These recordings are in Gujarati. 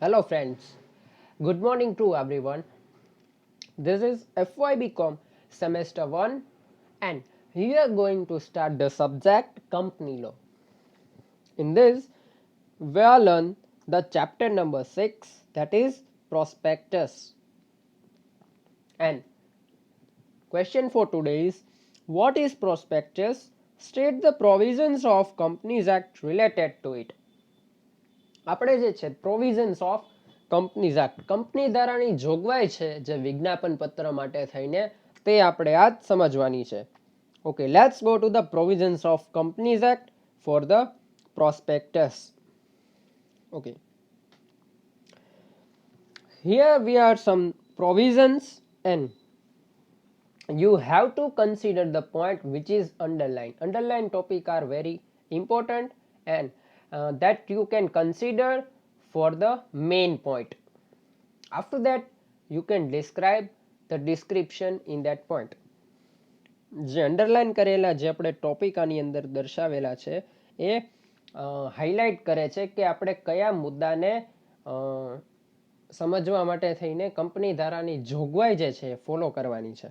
Hello, friends. Good morning to everyone. This is FYBCom semester 1, and we are going to start the subject company law. In this, we will learn the chapter number 6 that is prospectus. And question for today is what is prospectus? State the provisions of Companies Act related to it. આપણે જે છે provisions of companies act company ધારાની જોગવાઈ છે જે વિજ્ઞાપન પત્ર માટે થઈને તે આપણે આજ સમજવાની છે okay let's go to the provisions of companies act for the prospectus okay here we are some provisions and you have to consider the point which is underlined underlined topic are very important and uh, that you can consider for the main point. After that you can describe the description in that point. જે અંડરલાઇન કરેલા જે આપણે ટોપિક આની અંદર દર્શાવેલા છે એ હાઇલાઇટ કરે છે કે આપણે કયા મુદ્દાને સમજવા માટે થઈને કંપની ધારાની જોગવાઈ જે છે ફોલો કરવાની છે.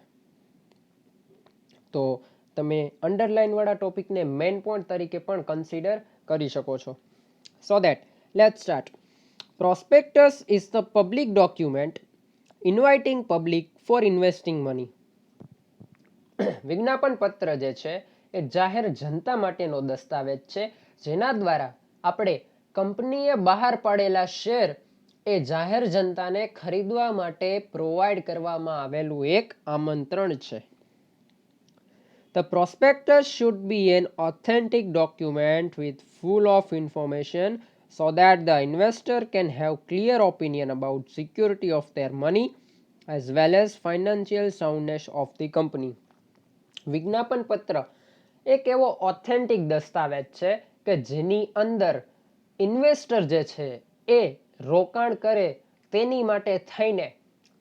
તો તમે અંડરલાઇનવાળા ટોપિકને મેઇન પોઈન્ટ તરીકે પણ કન્સિડર કરી શકો છો. So that let start prospectus is the public document inviting public for investing money વિજ્ઞાપન પત્ર જે છે, એ જાહેર જનતા માટેનો દસ્તાવેજ છે, જેના દ્વારા આપણે કંપનીએ બહાર પાડેલા શેર એ જાહેર જનતાને ખરીદવા માટે પ્રોવાઈડ કરવામાં આવેલું એક આમંત્રણ છે. The prospectus should be an authentic document with full of information so that the investor can have clear opinion about security of their money as well as financial soundness of the company. વિજ્ઞાપન પત્ર એક એવો ઓથેન્ટિક દસ્તાવેજ છે કે જેની અંદર ઇન્વેસ્ટર જે છે એ રોકાણ કરે તેની માટે થઈને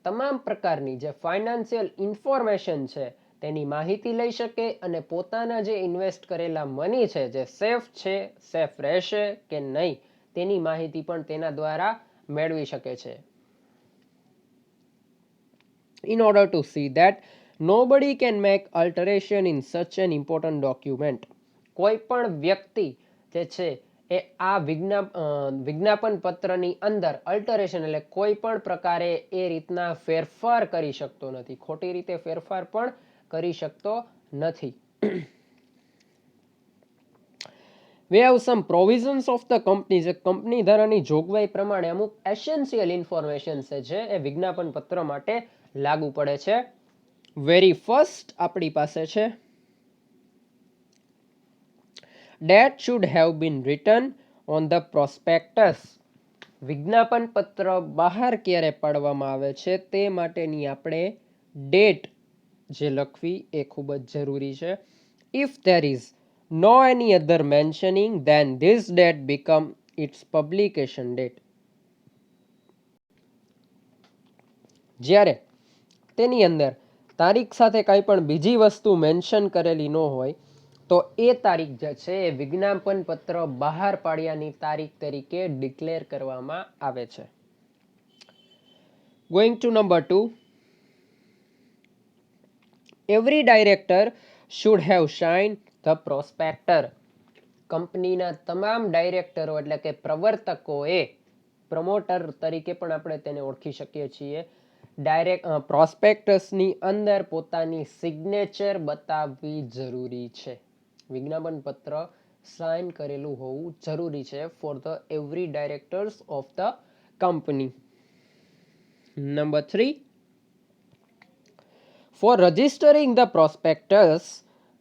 તમામ પ્રકારની જે ફાઇનાન્શિયલ ઇન્ફોર્મેશન છે તેની માહિતી લઈ શકે અને પોતાના જે ઇન્વેસ્ટ કરેલા મની છે, જે સેફ છે સેફ રહેશે કે નહીં, તેની માહિતી પણ તેના દ્વારા મેળવી શકે છે. In order to see that nobody can make alteration in such an important document કોઈ પણ વ્યક્તિ જે છે, એ આ વિજ્ઞાપ વિજ્ઞાપન પત્રની અંદર અલ્ટરેશન એટલે કોઈ પણ પ્રકારે એ રીતના ફેરફાર કરી શકતો નથી. ખોટી રીતે ફેરફાર પણ કરી શકતો નથી. We have some provisions of the company જે કંપની ધારાની જોગવાઈ પ્રમાણે અમુક એસેન્શિયલ ઇન્ફોર્મેશન છે એ વિજ્ઞાપન પત્ર માટે લાગુ પડે છે. વેરી ફર્સ્ટ આપણી પાસે છે. Date should have been written on the prospectus વિજ્ઞાપન પત્ર બહાર ક્યારે પાડવામાં આવે છે તે માટેની આપણે ડેટ જે લખવી એ ખૂબ જ જરૂરી છે. If there is no any other mentioning then this date become its publication date જ્યારે તેની અંદર તારીખ સાથે કાંઈ પણ બીજી વસ્તુ મેન્શન કરેલી ન હોય, તો એ તારીખ જે છે એ વિજ્ઞાપન પત્ર બહાર પાડ્યાની તારીખ તરીકે ડિક્લેર કરવામાં આવે છે. Going to number two every director should have signed the prospectus કંપનીના તમામ ડાયરેક્ટરો એટલે કે પ્રવર્તકોએ પ્રમોટર તરીકે પણ આપણે તેને ઓળખી શકીએ છીએ. ડાયરેક્ટ પ્રોસ્પેક્ટસની અંદર પોતાની સિગ્નેચર બતાવવી જરૂરી છે. વિજ્ઞાપન પત્ર સાઇન કરેલું હોવું જરૂરી છે for the every directors of the company number three four registering the prospectus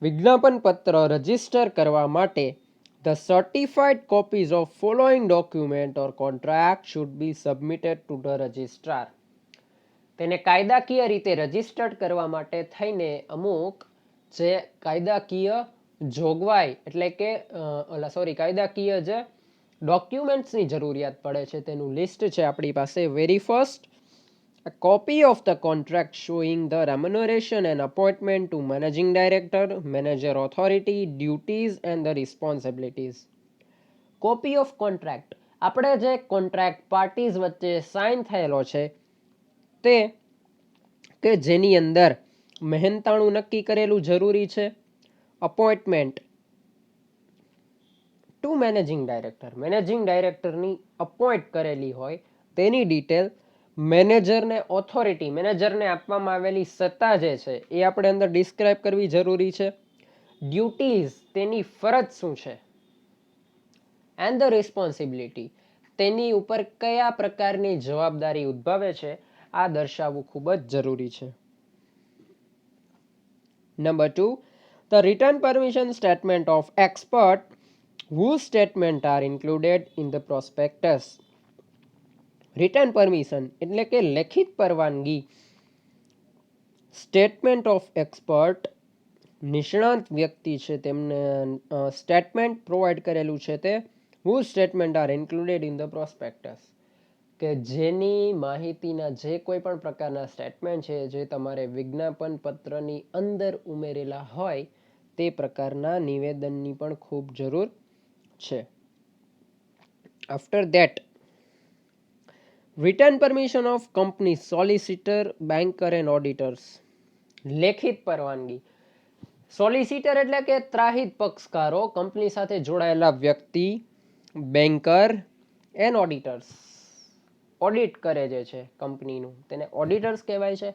વિજ્ઞાપન પત્ર રજિસ્ટર કરવા માટે the certified copies of following document or contract should be submitted to the registrar તેને કાયદાકીય રીતે રજિસ્ટર્ડ કરવા માટે થઈને અમુક જે કાયદાકીય જોગવાઈ એટલે કે ઓલા સોરી કાયદાકીય જે ડોક્યુમેન્ટ્સની જરૂરિયાત પડે છે, તેનું લિસ્ટ છે આપણી પાસે. Very first A copy of the contract showing the remuneration and appointment to managing director, manager authority, duties and the responsibilities. Copy of contract આપણે જે કોન્ટ્રાક્ટ પાર્ટીઝ વચ્ચે સાઇન થયેલો છે તે કે જેની અંદર મહેનતાણું નક્કી કરેલું જરૂરી છે appointment to managing director managing ડાયરેક્ટરની appoint કરેલી હોય તેની ડિટેલ મેનેજરને ઓથોરિટી મેનેજરને આપવામાં આવેલી સત્તા જે છે, એ આપણે અંદર ડિસ્ક્રાઇબ કરવી જરૂરી છે. ડ્યુટીઝ તેની ફરજ શું છે? એન્ડ ધ રિસ્પોન્સિબિલિટી તેની ઉપર કયા પ્રકારની જવાબદારી ઉદ્ભવે છે, આ દર્શાવવું ખૂબ જ જરૂરી છે. Number two the written permission statement of expert who statement are included in the prospectus. Written permission એટલે કે લેખિત પરવાનગી. સ્ટેટમેન્ટ ઓફ એક્સપર્ટ નિષ્ણાંત વ્યક્તિ છે તેમને સ્ટેટમેન્ટ પ્રોવાઈડ કરેલું છે તે. Who statement are included in the prospectus કે જેની માહિતીના જે કોઈ પણ પ્રકારના સ્ટેટમેન્ટ છે, જે તમારે વિજ્ઞાપન પત્રની અંદર ઉમેરેલા હોય, તે પ્રકારના નિવેદનની પણ ખૂબ જરૂર છે. After that written permission of company solicitor banker and auditors લેખિત પરવાનગી. સોલિસિટર એટલે કે ત્રાહિત પક્ષકારો કંપની સાથે જોડાયેલા વ્યક્તિ બેન્કર એન્ડ ઓડિટર્સ ઓડિટ કરે જે છે કંપનીનું તેને ઓડિટર્સ કહેવાય છે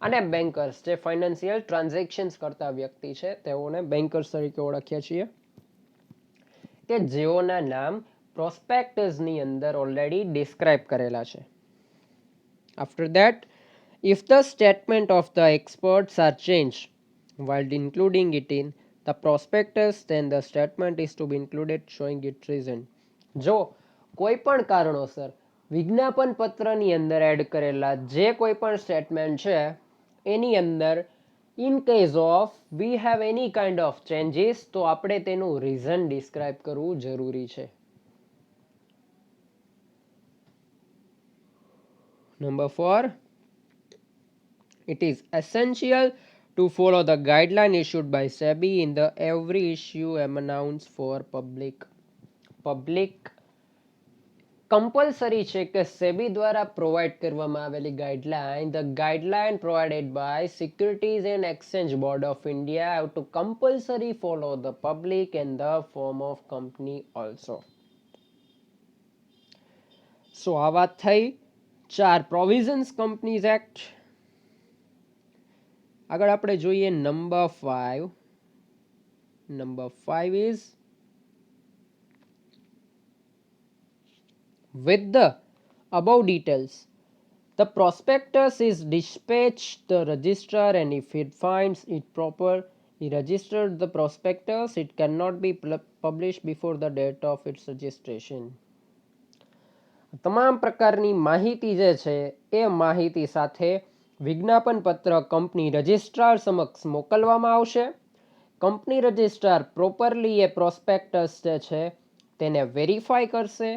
અને બેન્કર્સ જે ફાઇનાન્સિયલ ટ્રાન્ઝેક્શન્સ કરતા વ્યક્તિ છે, તેઓને બેન્કર્સ તરીકે ઓળખીએ છીએ. કે જેઓના નામ પ્રોસ્પેક્ટસની અંદર ઓલરેડી ડિસ્ક્રાઇબ કરેલા છે. After that if the statement of the experts are change while including it in, the prospectus, then the statement is to be included, showing its reason. જો કોઈ પણ કારણોસર વિજ્ઞાપન પત્રની અંદર એડ કરેલા જે કોઈ પણ સ્ટેટમેન્ટ છે, એની અંદર in case of we have any kind of changes તો આપણે તેનું રીઝન ડિસ્ક્રાઇબ કરવું જરૂરી છે. Number four it is essential to follow the guideline issued by SEBI in the every issue announced for public. Public compulsory છે કે સેબી દ્વારા પ્રોવાઈડ કરવામાં આવેલી guideline the guideline provided by securities and exchange board of India have to compulsory follow the public and the form of company also so આ વાત થઈ ચાર પ્રોવિઝન્સ કંપનીઝ એક્ટ આગળ આપણે જોઈએ number five number five is with the above details the prospectus is dispatched the registrar and if it finds it proper he registered the prospectus it cannot be pl- published before the date of its registration તમામ પ્રકારની માહિતી જે છે, એ માહિતી સાથે વિજ્ઞાપન પત્ર કંપની રજિસ્ટ્રાર સમક્ષ મોકલવામાં આવશે. કંપની રજિસ્ટ્રાર પ્રોપરલી એ પ્રોસ્પેક્ટસ જે છે, તેને વેરીફાઈ કરશે.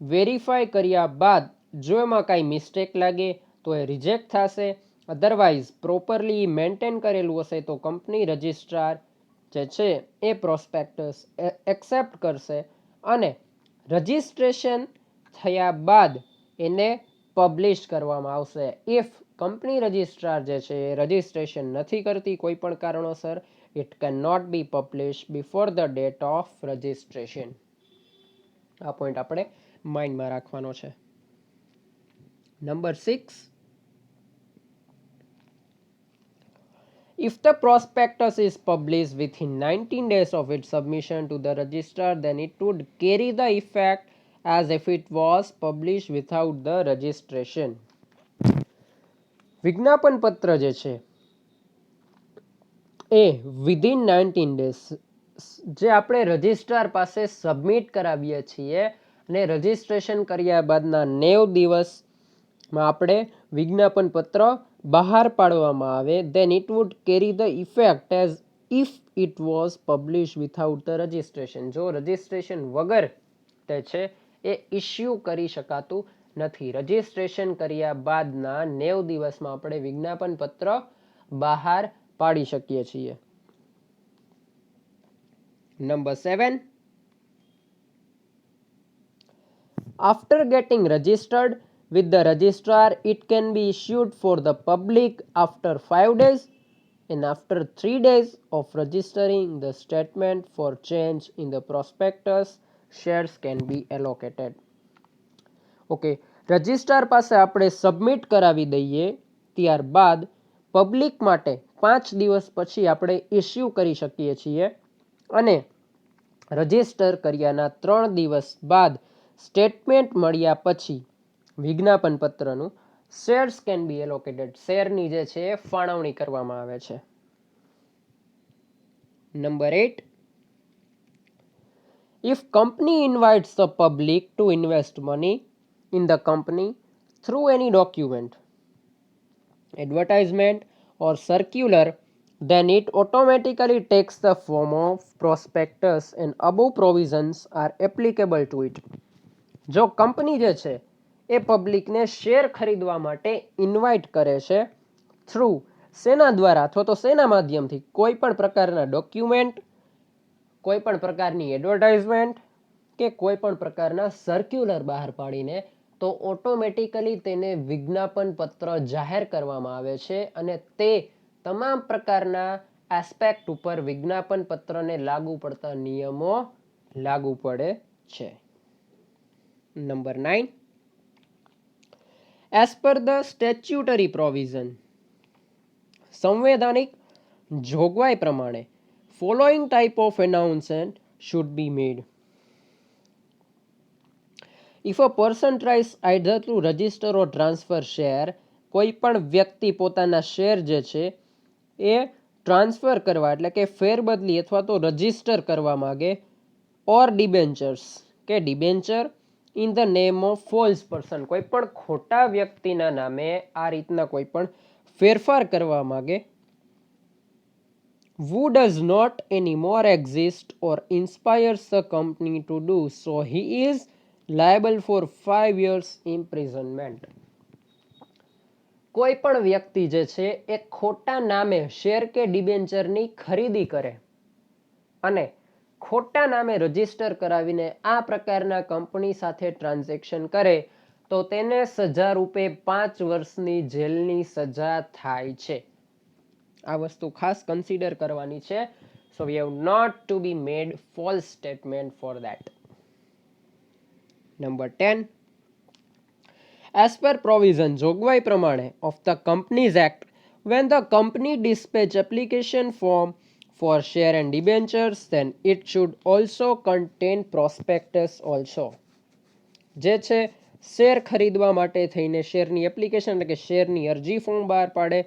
વેરીફાઈ કર્યા બાદ જો એમાં કાંઈ મિસ્ટેક લાગે તો એ રિજેક્ટ થશે. અધરવાઇઝ પ્રોપરલી મેન્ટેન કરેલું હશે તો કંપની રજિસ્ટ્રાર જે છે, એ પ્રોસ્પેક્ટસ એક્સેપ્ટ કરશે અને રજિસ્ટ્રેશન થયા બાદ એને પબ્લિશ કરવામાં આવશે. ઇફ કંપની રજિસ્ટ્રાર જે છે એ રજિસ્ટ્રેશન નથી કરતી કોઈ પણ કારણોસર it can not be publish before the date of registration આ પોઈન્ટ આપણે માઇન્ડમાં રાખવાનો છે. Number six If the prospectus is published within 19 days of its submission to the registrar, then it would carry the effect as if it was published without the registration. વિજ્ઞાપન પત્ર જે છે, એ વિધિન નાઇન્ટીન ડેઝ જે આપણે રજિસ્ટ્રાર પાસે સબમિટ કરાવીએ છીએ અને રજિસ્ટ્રેશન કર્યા બાદના નેવ દિવસમાં આપણે વિજ્ઞાપન પત્ર બહાર પાડવામાં આવે then it would carry the effect as if it was publish without the registration જો રજિસ્ટ્રેશન વગર તે છે એ ઇસ્યુ કરી શકાતું નથી રજિસ્ટ્રેશન કર્યા બાદના નેવ દિવસમાં આપણે વિજ્ઞાપન પત્ર બહાર પાડી શકીએ છીએ number seven After getting registered with the registrar, it can be issued for the public after 5 days and after 3 days of registering the statement for change in the prospectus, shares can be allocated okay registrar પાસે આપણે સબમિટ કરાવી દઈએ, ત્યારબાદ પબ્લિક માટે પાંચ દિવસ પછી આપણે ઇસ્યુ કરી શકીએ છીએ અને રજિસ્ટર કર્યાના ત્રણ દિવસ બાદ સ્ટેટમેન્ટ મળ્યા પછી વિજ્ઞાપન પત્રનું શેર્સ કેન બી એલોકેટેડ શેરની જે છે એ ફાળવણી કરવામાં આવે છે. Number eight If company invites the public to invest money in the company through any document, advertisement or circular, then it automatically takes the form of prospectus and above provisions are applicable to it. જો કંપની જે છે એ પબ્લિકને શેર ખરીદવા માટે ઇન્વાઇટ કરે છે થ્રુ સેના દ્વારા અથવા તો સેના માધ્યમથી કોઈ પણ પ્રકારના ડોક્યુમેન્ટ કોઈ પણ પ્રકારની એડવર્ટાઇઝમેન્ટ કે કોઈ પણ પ્રકારના સર્ક્યુલર બહાર પાડીને તો ઓટોમેટિકલી તેને વિજ્ઞાપન પત્ર જાહેર કરવામાં આવે છે અને તે તમામ પ્રકારના એસ્પેક્ટ ઉપર વિજ્ઞાપન પત્રને લાગુ પડતા નિયમો લાગુ પડે છે. Number nine as per the statutory provision સંવૈધાનિક જોગવાઈ પ્રમાણે following type of announcement should be made. If a person tries either to register or transfer share, કોઈ પણ વ્યક્તિ પોતાના શેર જે છે, એ ટ્રાન્સફર કરવા, એટલે કે ફેરબદલી અથવા તો રજિસ્ટર કરવા માગે ઓર ડિબેન્ચર્સ કે debenture in the name of false person કોઈ પણ ખોટા વ્યક્તિના નામે આ રીતના કોઈ પણ ફેરફાર કરવા માગે who does not anymore exist or inspires the company to do so, he is liable for 5 years imprisonment. કોઈ પણ વ્યક્તિ જે છે, એ ખોટા નામે શેર કે ડિબેન્ચરની ખરીદી કરે અને ખોટા નામે રજિસ્ટર કરાવીને આ પ્રકારના કંપની સાથે ટ્રાન્ઝેક્શન કરે, તો તેને સજા રૂપે પાંચ વર્ષની જેલની સજા થાય છે. આ વસ્તુ ખાસ કન્સિડર કરવાની છે. So we have not to be made false statement for that number ten as per provision જોગવાઈ પ્રમાણે of the companies act when the company dispatch application form for share and debentures then it should also contain prospectus also જે છે શેર ખરીદવા માટે થઈને શેરની એપ્લિકેશન એટલે કે શેરની અરજી ફોર્મ બહાર પાડે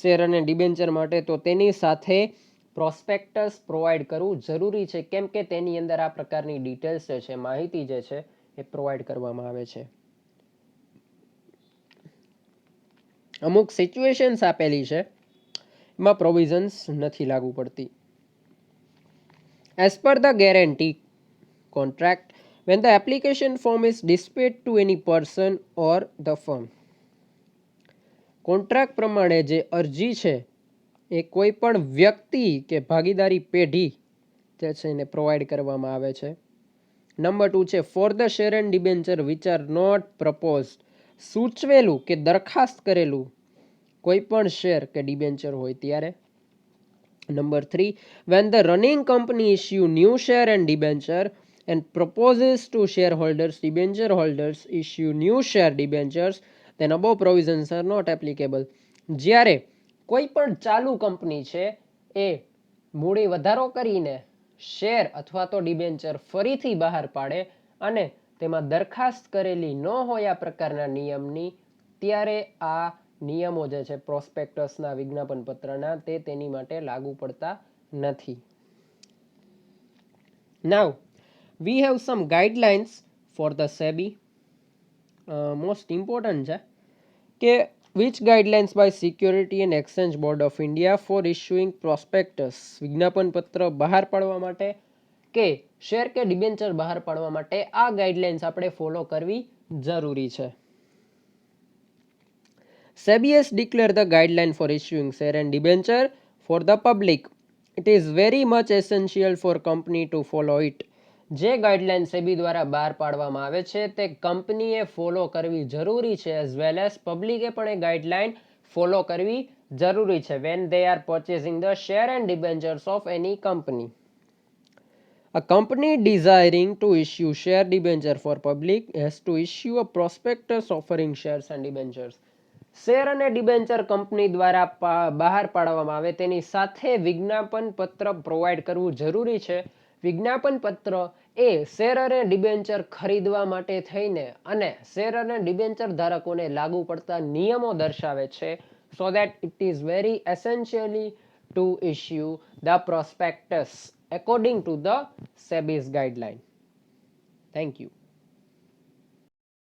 શેર અને ડિબેન્ચર માટે, તો તેની સાથે પ્રોસ્પેક્ટસ પ્રોવાઈડ કરવું જરૂરી છે. કેમ કે તેની અંદર આ પ્રકારની ડિટેલ્સ જે છે, માહિતી જે છે, એ પ્રોવાઈડ કરવામાં આવે છે. અમુક સિચ્યુએશન્સ આપેલી છે, એમાં પ્રોવિઝન્સ નથી લાગુ પડતી. As per the guarantee contract when the application form is dispatch to any person or the firm contract પ્રમાણે જે અરજી છે એ કોઈ પણ વ્યક્તિ કે ભાગીદારી પેઢી જે છે એને પ્રોવાઈડ કરવામાં આવે છે. નંબર ટુ છે for the share and debenture which are not propose સૂચવેલું કે દરખાસ્ત કરેલું કોઈ પણ શેર કે ડિબેન્ચર હોય ત્યારે. Number three when the running company issue new share and debenture and proposes to share holders debenture holders issue new share debentures, then બહુ પ્રોવિઝન સર નોટ એપ્લિકેબલ જ્યારે કોઈ પણ ચાલુ કંપની છે, એ મૂડી વધારો કરીને શેર અથવા તો ડિબેન્ચર ફરીથી બહાર પાડે અને તેમાં દરખાસ્ત કરેલી ન હોય આ પ્રકારના નિયમની, ત્યારે આ નિયમો જે છે પ્રોસ્પેક્ટસના વિજ્ઞાપન પત્રના તે તેની માટે લાગુ પડતા નથી. Now we have some guidelines for the SEBI most important છે. કે which guidelines by Security and Exchange Board of India for issuing prospectus વિજ્ઞાપન પત્ર બહાર પાડવા માટે કે શેર કે ડિબેન્ચર બહાર પાડવા માટે આ ગાઈડલાઇન્સ આપણે ફોલો કરવી જરૂરી છે has declared the guideline for issuing share and debenture for the public. It is very much essential for company to follow it. જે ગાઈડલાઇન સેબી દ્વારા બહાર પાડવામાં આવે છે તે કંપનીએ ફોલો કરવી જરૂરી છે એઝ વેલ એઝ પબ્લિકે પણ એ ગાઈડલાઇન ફોલો કરવી જરૂરી છે when they are purchasing the share and debentures of any company a company desiring to issue share debenture for public has to issue a prospectus offering shares and debentures share અને ડિબેન્ચર કંપની દ્વારા બહાર પાડવામાં આવે તેની સાથે વિજ્ઞાપન પત્ર પ્રોવાઈડ કરવું જરૂરી છે. વિજ્ઞાપન પત્ર એ શેર અને ડિબેન્ચર ખરીદવા માટે થઈને અને શેર અને ડિબેન્ચર ધારકોને લાગુ પડતા નિયમો દર્શાવે છે so that it is very essentially to issue the prospectus according to the SEBI's guideline thank you.